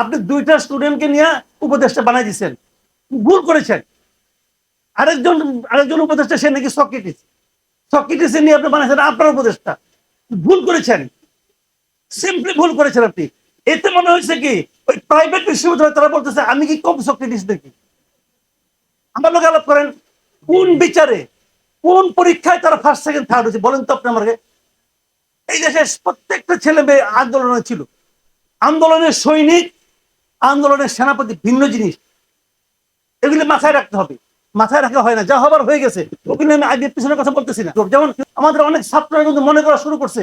আপনি দুইটা স্টুডেন্টকে নিয়ে উপদেষ্টা বানাই দিচ্ছেন ভুল করেছেন। আরেকজন আরেকজন উপদেষ্টা, সে নাকি সক্রেটিস সক্রেটিসে নিয়ে আপনি বানাইছেন, আপনার উপদেষ্টা। ভুল করেছেন। সিম্পলি ভুল করেছেন আপনি। এতে মনে হয়েছে কি, ওই প্রাইভেট বিশ্ববিদ্যালয় তারা বলতেছে, আমি কি কম সক্রেটিস দেখি? আমার লোক আলাপ করেন, কোন বিচারে, কোন পরীক্ষায় তারা ফার্স্ট সেকেন্ড থার্ড হয়েছে? বলেন তো আপনি আমাকে। এই দেশের প্রত্যেকটা ছেলে মেয়ে আন্দোলনে ছিল। আন্দোলনের সৈনিক আন্দোলনের সেনাপতি ভিন্ন জিনিস। এগুলি মাথায় রাখতে হবে। মাথায় রাখা হয় না। যা হবার হয়ে গেছে ওখানে আমি আগের পিছনের কথা বলতেছি না। যেমন আমাদের অনেক ছাত্ররা কিন্তু মনে করা শুরু করছে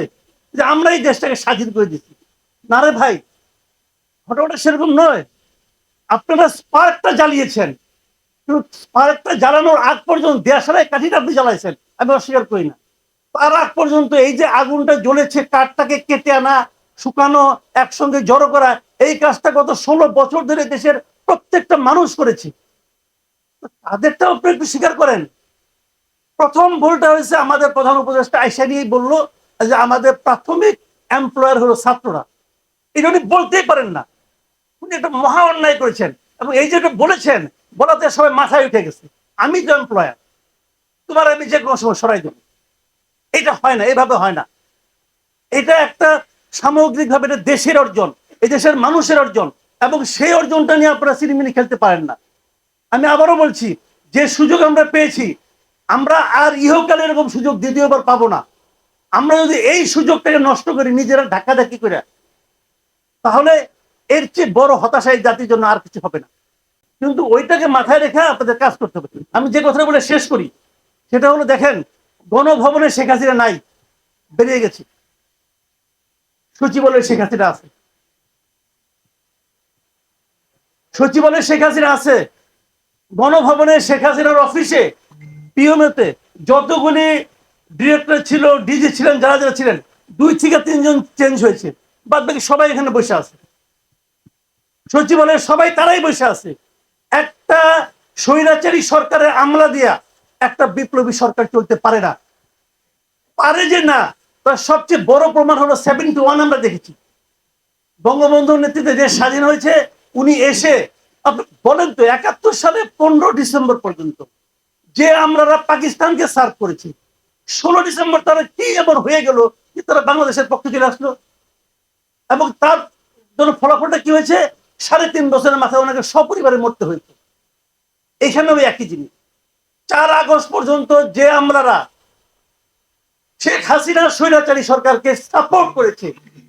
যে আমরা এই দেশটাকে স্বাধীন করে দিচ্ছি না রে ভাই, ঘটনাটা সেরকম নয়। আপনারা স্পার্কটা জ্বালিয়েছেন। কিন্তু স্পার্কটা জ্বালানোর আগ পর্যন্ত দেশারায় কাঠিটা আপনি জ্বালাইছেন। আমি অস্বীকার করি না। তার আগ পর্যন্ত এই যে আগুনটা জ্বলেছে, কাঠটাকে কেটে আনা, শুকানো, একসঙ্গে জড়ো করা এই কাজটা গত ষোলো বছর ধরে দেশের প্রত্যেকটা মানুষ করেছি। তাদেরটাও আপনি একটু স্বীকার করেন। প্রথম ভুলটা হয়েছে, আমাদের প্রধান উপদেষ্টা আইসা নিয়েই বলল যে আমাদের প্রাথমিক এমপ্লয়ার হলো ছাত্ররা। এটা উনি বলতেই পারেন না। উনি একটা মহা অন্যায় করেছেন এবং এই যে বলেছেন, বলাতে সবাই মাথায় উঠে গেছে। আমি তো এমপ্লয়ার তোমার আমি যে কোনো সময় সরাই দেবো। এটা হয় না এভাবে হয় না। এটা একটা সামগ্রিকভাবে এটা দেশের অর্জন। দেশের মানুষের অর্জন এবং সেই অর্জনটা নিয়ে আপনারা সিনেমিনি খেলতে পারেন না। আমি আবারও বলছি, যে সুযোগ আমরা পেয়েছি, আমরা আর ইহকালে এরকম সুযোগ দ্বিতীয়বার পাবো না। আমরা যদি এই সুযোগটাকে নষ্ট করি, নিজেরা ধাক্কাধাক্কি করে, তাহলে এর চেয়ে বড় হতাশা এই জাতির জন্য আর কিছু হবে না। কিন্তু ওইটাকে মাথায় রেখে আপনাদের কাজ করতে হবে। আমি যে কথাটা বলে শেষ করি, সেটা হলো দেখেন, গণভবনে শেখ হাসিনা নাই, বেরিয়ে গেছে। সচিবালয়ে শেখ হাসিনা আছে। সচিবালয়ে শেখ হাসিনা আছে, গণভবনে শেখ হাসিনার অফিসে পিএমএতে যতগুলি ডিরেক্টর ছিল, ডিজি ছিলেন, যারা যারা ছিলেন, দুই থেকে তিনজন চেঞ্জ হয়েছে। বাদ বাকি সবাই এখানে বসে আছে। সচিবালয়ে সবাই তারাই বসে আছে। একটা স্বৈরাচারী সরকারের আমলা দিয়া একটা বিপ্লবী সরকার চলতে পারে না। পারে যে না, তার সবচেয়ে বড় প্রমাণ হলো সেভেন্টি ওয়ান আমরা দেখেছি। বঙ্গবন্ধুর নেতৃত্বে দেশ স্বাধীন হয়েছে উনি এসে বলেন তো, একাত্তর সালে পনেরো ডিসেম্বর পর্যন্ত যে আমরা পাকিস্তানকে সার্ভ করেছি, ষোলো ডিসেম্বর তারা কি এমন হয়ে গেল যে তারা বাংলাদেশের পক্ষে চলে আসলো? এবং তার জন্য ফলাফলটা কি হয়েছে? সাড়ে তিন বছরের মাথায় ওনাকে সপরিবারে মরতে হয়েছে। এখানেও একই জিনিস। চার আগস্ট পর্যন্ত যে আমরারা শেখ হাসিনা স্বৈরাচারী সরকারকে সাপোর্ট করেছে,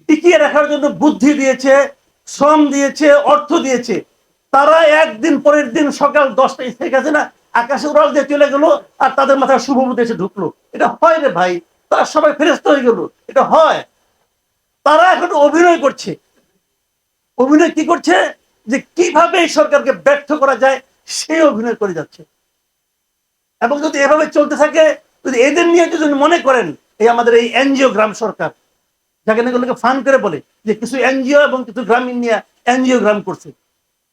টিকিয়ে রাখার জন্য বুদ্ধি দিয়েছে শ্রম দিয়েছে, অর্থ দিয়েছে। তারা একদিন পরের দিন সকাল দশটায় শেখ হাসিনা আকাশে উড়াল দিয়ে চলে গেল আর তাদের মাথায় শুভবুদ্ধি এসে ঢুকলো। এটা হয় রে ভাই। তারা সবাই ফেরস্ত হয়ে গেল। এটা হয়। তারা এখন অভিনয় করছে। অভিনয় কি করছে? যে কীভাবে এই সরকারকে ব্যর্থ করা যায় সেই অভিনয় করে যাচ্ছে। এবং যদি এভাবে চলতে থাকে, যদি এদের নিয়ে যদি মনে করেন, এই আমাদের এই এনজিও গ্রাম সরকার যাকে এগুলোকে ফান করে বলে যে কিছু এনজিও এবং কিছু গ্রামীণ নিয়ে এনজিও গ্রাম করছে।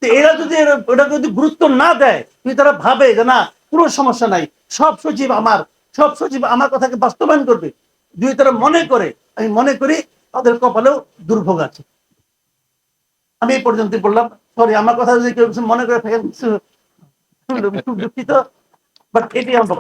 তো এরা যদি ওটাকে যদি গুরুত্ব না দেয় যদি তারা ভাবে যে না, কোনো সমস্যা নাই, সব সচিব আমার, সব সচিব আমার কথাকে বাস্তবায়ন করবে। যদি তারা মনে করে, আমি মনে করি তাদের কপালেও দুর্ভোগ আছে। আমি এই পর্যন্ত বললাম। সরি আমার কথা যদি কেউ মনে করে থাকেন, কিছু দুঃখিত বাট এটি আমার.